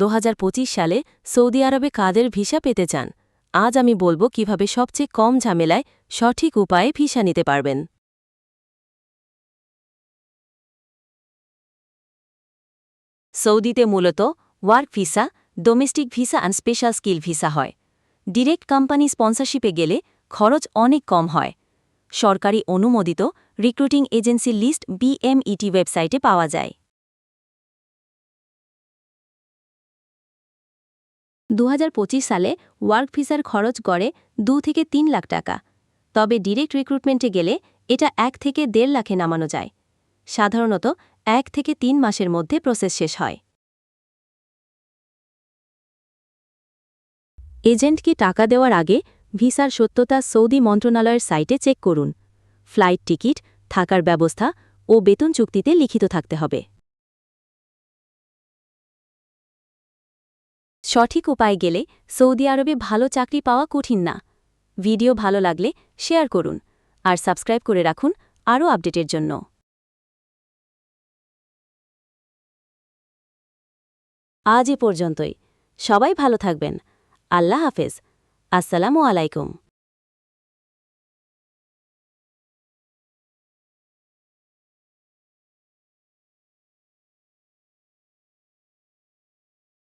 দু হাজার পঁচিশ সালে সৌদি আরবে কাদের ভিসা পেতে চান? আজ আমি বলব কীভাবে সবচেয়ে কম ঝামেলায় সঠিক উপায়ে ভিসা নিতে পারবেন। সৌদিতে মূলত work visa, domestic visa and special skill visa হয়। ডিরেক্ট কোম্পানি স্পন্সরশিপে গেলে খরচ অনেক কম হয়। সরকারি অনুমোদিত রিক্রুটিং এজেন্সির লিস্ট বিএমইটি ওয়েবসাইটে পাওয়া যায়। দু হাজার পঁচিশ সালে ওয়ার্ক ভিসার খরচ গড়ে দু থেকে তিন লাখ টাকা। তবে ডিরেক্ট রিক্রুটমেন্টে গেলে এটা এক থেকে দেড় লাখে নামানো যায়। সাধারণত এক থেকে তিন মাসের মধ্যে প্রসেস শেষ হয়। এজেন্টকে টাকা দেওয়ার আগে ভিসার সত্যতা সৌদি মন্ত্রণালয়ের সাইটে চেক করুন। ফ্লাইট টিকিট, থাকার ব্যবস্থা ও বেতন চুক্তিতে লিখিত থাকতে হবে। সঠিক উপায় গেলে সৌদি আরবে ভালো চাকরি পাওয়া কঠিন না। ভিডিও ভালো লাগলে শেয়ার করুন আর সাবস্ক্রাইব করে রাখুন আরও আপডেটের জন্য। আজ এ পর্যন্তই। সবাই ভালো থাকবেন। আল্লাহ হাফেজ। আসসালামু আলাইকুম।